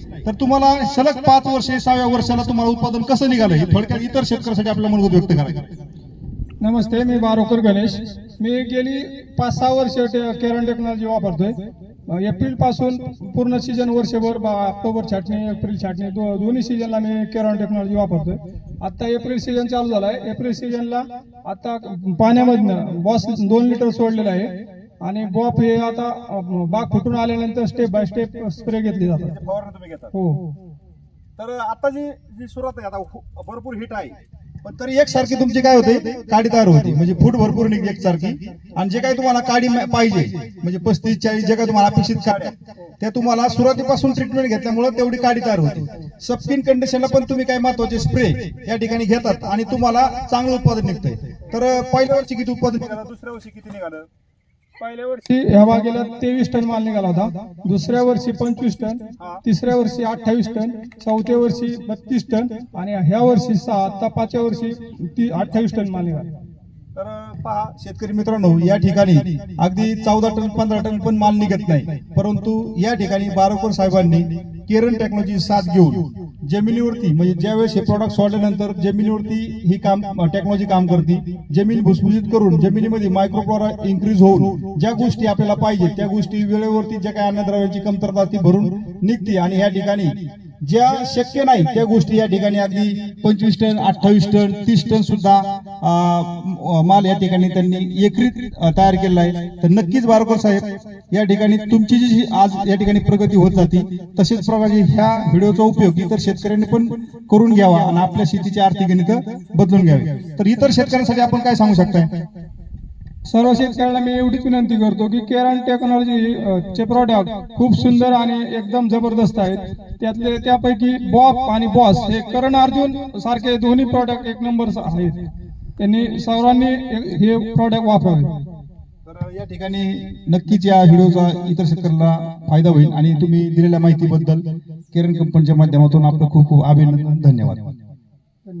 तर तुम्हाला सलग पाच वर्षे सहाव्या वर्षाला तुम्हाला उत्पादन कसं निघालं? हे थोडक्यात इतर शेतकऱ्यासाठी आपल्या मनोगत व्यक्त करायचं नमस्ते मी बारोकर गणेश. मी गेली पाच सहा वर्ष टे- केरन टेक्नॉलॉजी वापरतोय. एप्रिलपासून पूर्ण सीझन वर्षभर बा- ऑक्टोबर छाटणी एप्रिल छाटणी दो- दोन्ही सीझनला मी केरन टेक्नॉलॉजी वापरतोय. आता एप्रिल सीझन चालू झालाय. एप्रिल सीझनला आता पाण्यामधनं बॉस दोन लिटर सोडलेलं आहे. आणि बॉफ हे आता बाग फुटून आल्यानंतर स्टेप बाय स्टेप स्प्रे घेतली जातात. फवारणी तुम्ही घेता हो. तर आता जी जी सुरुवात आहे आता खू- भरपूर हिट आहे. पण तरी एकसारखी तुमची काय होते? काडी तयार होती. म्हणजे फूट भरपूर निघते एकसारखी. आणि जे काही तुम्हाला काडी पाहिजे म्हणजे पस्तीस चाळीस जे काही तुम्हाला अपेक्षित काड्या त्या तुम्हाला सुरुवातीपासून ट्रीटमेंट घेतल्यामुळे तेवढी काडी तयार होते. सबस्किन कंडिशनला पण तुम्ही काही महत्त्वाचे स्प्रे या ठिकाणी घेतात आणि तुम्हाला चांगलं उत्पादन निघतंय. तर पहिल्या वर्षी किती उत्पादन दुसऱ्या वर्षी किती निघालं? पहिल्या वर्षी ह्या बागेला तेवीस टन माल निघाला होता. दुसऱ्या वर्षी पंचवीस टन तिसऱ्या वर्षी अठ्ठावीस टन चौथ्या वर्षी बत्तीस टन आणि ह्या वर्षी सहा आता पाचव्या वर्षी अठ्ठावीस टन माल निघाला. तर पहा शेतकरी मित्रांनो या ठिकाणी अगदी चौदा टन पंधरा टन पण माल निघत नाही. परंतु या ठिकाणी बारोकर साहेबांनी केरन टेक्नॉलॉजी साथ घेऊन जमिनीवरती म्हणजे ज्यावेळेस हे प्रॉडक्ट सोडल्यानंतर जमिनीवरती ही काम टेक्नॉलॉजी काम करते जमीन भुसभुशीत करून जमिनीमध्ये मायक्रोफ्लोरा इन्क्रीज होऊन ज्या गोष्टी आपल्याला पाहिजे त्या गोष्टी वेळेवरती ज्या काही अन्नद्रव्याची कमतरता ती भरून निघते आणि या ठिकाणी ज्या शक्य नाही त्या गोष्टी या ठिकाणी अगदी पंचवीस टन अठ्ठावीस टन तीस टन सुद्धा माल या ठिकाणी त्यांनी एकरीत तयार केलेला आहे. तर नक्कीच बारकर साहेब या ठिकाणी तुमची जी आज या ठिकाणी प्रगती होत जाते तसेच प्रकारे ह्या व्हिडिओचा उपयोग इतर शेतकऱ्यांनी पण करून घ्यावा आणि आपल्या शेतीची आर्थिक गणित बदलून घ्यावी. तर इतर शेतकऱ्यांसाठी आपण काय सांगू शकताय? सर्व शेतकऱ्यांना मी एवढीच विनंती करतो की केरन टेक्नॉलॉजी अ, चे प्रॉडक्ट खूप सुंदर आणि एकदम जबरदस्त आहेत. त्यातले त्यापैकी बॉप आणि बॉस हे करण अर्जुन सारखे दोन्ही प्रॉडक्ट एक नंबर आहेत. त्यांनी सर्वांनी हे- हे प्रॉडक्ट वापरावे तर या ठिकाणी नक्कीच या व्हिडिओचा इतर शेतकऱ्यांना फायदा होईल आणि तुम्ही दिलेल्या माहितीबद्दल केरन कंपनीच्या माध्यमातून आपलं खूप खूप अभिनंदन धन्यवाद.